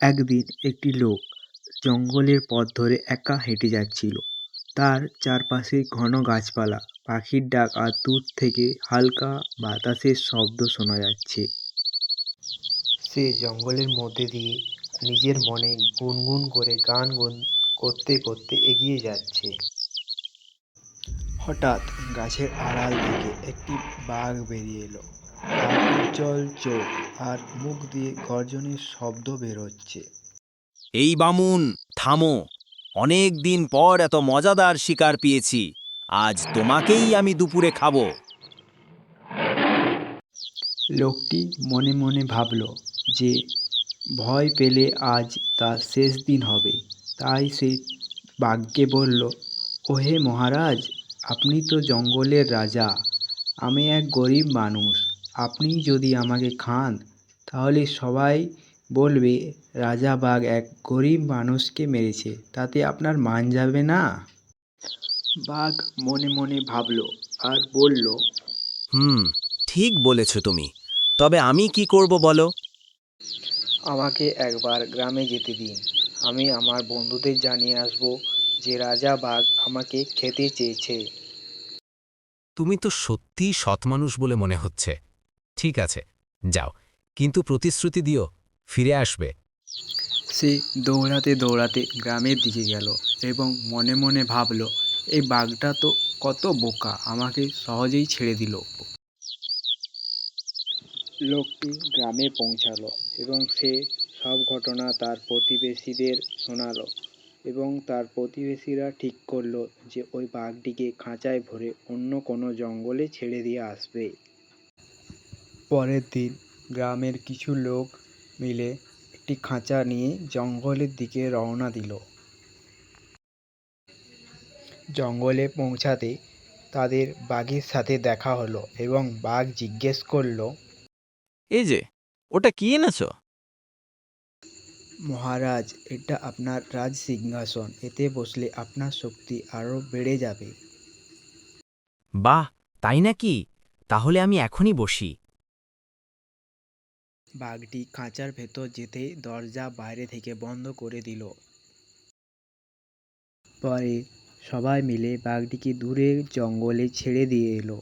একদিন একটি লোক জঙ্গলের পথ ধরে একা হেঁটে যাচ্ছিল। তার চারপাশে ঘন গাছপালা, পাখির ডাক আর দূর থেকে হালকা বাতাসের শব্দ শোনা যাচ্ছে। সে জঙ্গলের মধ্যে দিয়ে নিজের মনে গুনগুন করে গান গুন করতে করতে এগিয়ে যাচ্ছে। হঠাৎ গাছের আড়াল থেকে একটি বাঘ বেরিয়ে এলো। উজ্জ্বল চোখ আর মুখ দিয়ে গর্জনের শব্দ বেরোচ্ছে। এই বামুন থামো। অনেক দিন পর এত মজাদার শিকার পেয়েছি। আজ তোমাকেই আমি দুপুরে খাব। লোকটি মনে মনে ভাবল যে ভয় পেলে আজ তার শেষ দিন হবে। তাই সে বাঘকে বলল ওহে মহারাজ আপনি তো জঙ্গলের রাজা। আমি এক গরিব মানুষ। আপনি যদি আমাকে খান তাহলে সবাই বলবে রাজা বাঘ এক গরিব মানুষকে মেরেছে তাতে আপনার মান যাবে না? বাঘ মনে মনে ভাবল আর বলল হুম ঠিক বলেছ তুমি। তবে আমি কি করব বলো? আমাকে একবার গ্রামে যেতে দিন। আমি আমার বন্ধুদের জানিয়ে আসব যে রাজা বাঘ আমাকে খেতে চেয়েছে। তুমি তো সত্যিই সৎ মানুষ বলে মনে হচ্ছে। ঠিক আছে, যাও। কিন্তু প্রতিশ্রুতি দিও, ফিরে আসবে। সে দৌড়াতে দৌড়াতে গ্রামের দিকে গেল এবং মনে মনে ভাবল, এই বাঘটা তো কত বোকা, আমাকে সহজেই ছেড়ে দিল। লোকটি গ্রামে পৌঁছালো এবং সে সব ঘটনা তার প্রতিবেশীদের শোনালো এবং তার প্রতিবেশীরা ঠিক করল যে ওই বাঘটিকে খাঁচায় ভরে অন্য কোনো জঙ্গলে ছেড়ে দিয়ে আসবে। পরের দিন গ্রামের কিছু লোক মিলে একটি খাঁচা নিয়ে জঙ্গলের দিকে রওনা দিল। জঙ্গলে পৌঁছাতে তাদের বাঘের সাথে দেখা হলো এবং বাঘ জিজ্ঞেস করল এই যে ওটা কি এনেছ? মহারাজ এটা আপনার রাজ সিংহাসন এতে বসলে আপনার শক্তি আরও বেড়ে যাবে। বাহ তাই নাকি? তাহলে আমি এখনই বসি। বাঘটি খাঁচার ভেতর যেতেই দরজা বাইরে থেকে বন্ধ করে দিল। পরে সবাই মিলে বাঘটিকে দূরে জঙ্গলে ছেড়ে দিয়ে এলো।